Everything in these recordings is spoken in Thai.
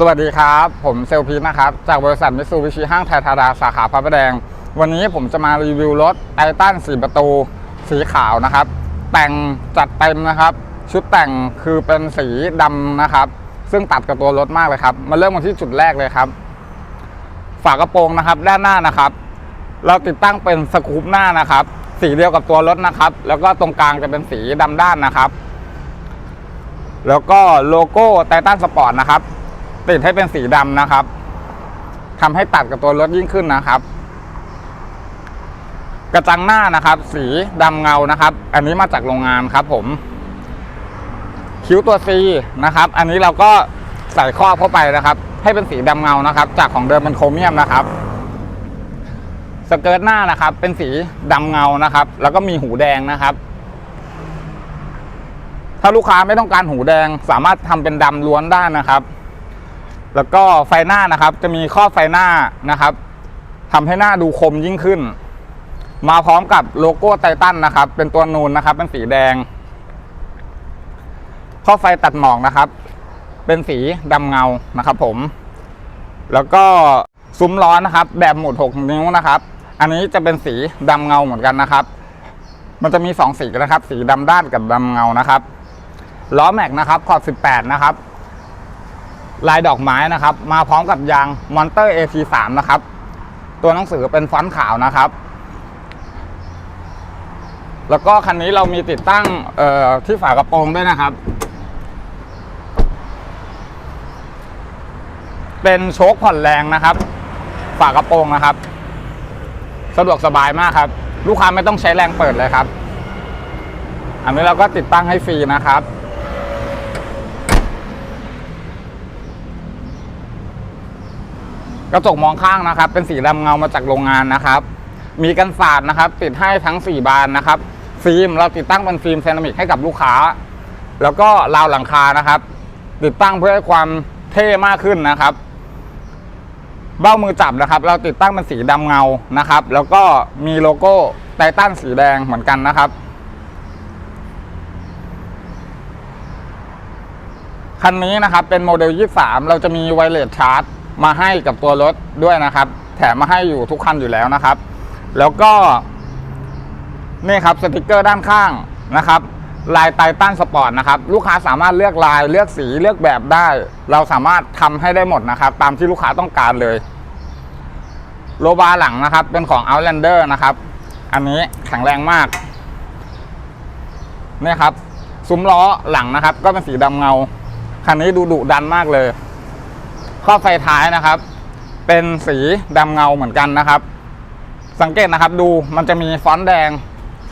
สวัสดีครับ ผมเซลพีนะครับ จากบริษัทมิตซูบิชิห้างไทยทาราสาขาพระประแดง วันนี้ผมจะมารีวิวรถไททัน4ประตูสีขาวนะครับ แต่งจัดเต็มนะครับ ชุดแต่งคือเป็นสีดำนะครับ ซึ่งตัดกับตัวรถมากเลยครับ มาเริ่มกันที่จุดแรกเลยครับ ฝากระโปรงนะครับ ด้านหน้านะครับ เราติดตั้งเป็นสกูปหน้านะครับ สีเดียวกับตัวรถนะครับ แล้วก็ตรงกลางจะเป็นสีดำด้านนะครับ แล้วก็โลโก้ไททันสปอร์ตนะครับ ติดให้เป็นสีดำนะครับทำให้ตัดกับตัวรถยิ่งขึ้นนะครับ กระจังหน้านะครับ สีดำเงานะครับ อันนี้มาจากโรงงานครับ ผม คิ้วตัว C นะครับ อันนี้เราก็ใส่ครอบเข้าไปนะครับ ให้เป็นสีดำเงานะครับ จากของเดิมเป็นโครเมียมนะครับสเกิร์ตหน้านะครับ เป็นสีดำเงานะครับ แล้วก็มีหูแดงนะครับ ถ้าลูกค้าไม่ต้องการหูแดง สามารถทำเป็นดำล้วนได้นะครับ แล้วก็ไฟหน้านะครับ จะมีข้อบไฟหน้านะครับทำให้หน้าดูคมยิ่งขึ้น มาพร้อมกับโลโก้ไททันนะครับ เป็นตัวนูนนะครับ เป็นสีแดงข้อไฟตัดหมอกนะครับ เป็นสีดำเงานะครับผม แล้วก็ซุ้มล้อนะครับ แบบหมุด6นิ้วนะครับ อันนี้จะเป็นสีดำเงาเหมือนกันนะครับ มันจะมี2สีนะครับ สีดำด้านกับดำเงานะครับล้อแม็กนะครับขอบ 18 นะครับ ลายดอกไม้นะครับ มาพร้อมกับยาง Monster AP3 นะครับ ตัวหนังสือเป็นฟอนต์ขาวนะครับ แล้วก็คันนี้เรามีติดตั้งที่ฝากระโปรงด้วยนะครับ เป็นโชคผ่อนแรงนะครับ ฝากระโปรงนะครับ สะดวกสบายมากครับ ลูกค้าไม่ต้องใช้แรงเปิดเลยครับ อันนี้เราก็ติดตั้งให้ฟรีนะครับ กระจกมองข้างนะครับ เป็นสีดำเงามาจากโรงงานนะครับ มีกันสาดนะครับ ติดให้ทั้ง 4 บานนะครับฟิล์มเราติดตั้งเป็นฟิล์มเซรามิกให้กับลูกค้า แล้วก็ราวหลังคานะครับ ติดตั้งเพื่อให้ความเท่มากขึ้นนะครับ เบ้ามือจับนะครับ เราติดตั้งเป็นสีดำเงานะครับ แล้วก็มีโลโก้ไททันสีแดงเหมือนกันนะครับคันนี้นะครับเป็นโมเดล 23 เราจะมีไวเลสชาร์จ มาให้กับตัวรถด้วยนะครับ แถมมาให้อยู่ทุกคันอยู่แล้วนะครับ แล้วก็นี่ครับสติกเกอร์ด้านข้างนะครับลายไททันสปอร์ตนะครับลูกค้าสามารถเลือกลายเลือกสีเลือกแบบได้ เราสามารถทำให้ได้หมดนะครับ ตามที่ลูกค้าต้องการเลยโลบาร์หลังนะครับ เป็นของ Outlander นะครับ อันนี้แข็งแรงมากนี่ครับซุ้มล้อหลังนะครับ ก็เป็นสีดำเงา คันนี้ดูดุดันมากเลย ข้อไฟท้ายนะครับ เป็นสีดำเงาเหมือนกันนะครับ สังเกตนะครับดูมันจะมีฟอนต์แดง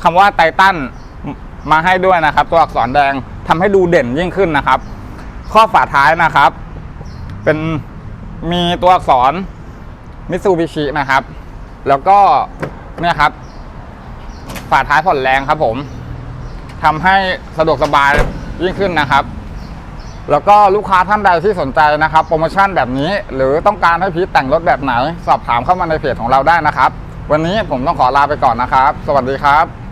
คำว่าไททันมาให้ด้วยนะครับ ตัวอักษรแดงทำให้ดูเด่นยิ่งขึ้นนะครับ ข้อฝาท้ายนะครับ เป็นมีตัวอักษรมิตซูบิชินะครับ แล้วก็เนี่ยครับ ฝาท้ายผ่อนแรงครับผมทำให้สะดวกสบายยิ่งขึ้นนะครับ แล้วก็ลูกค้าท่านใดที่สนใจนะครับ โปรโมชั่นแบบนี้ หรือต้องการให้พีทแต่งรถแบบไหน สอบถามเข้ามาในเพจของเราได้นะครับ วันนี้ผมต้องขอลาไปก่อนนะครับ สวัสดีครับ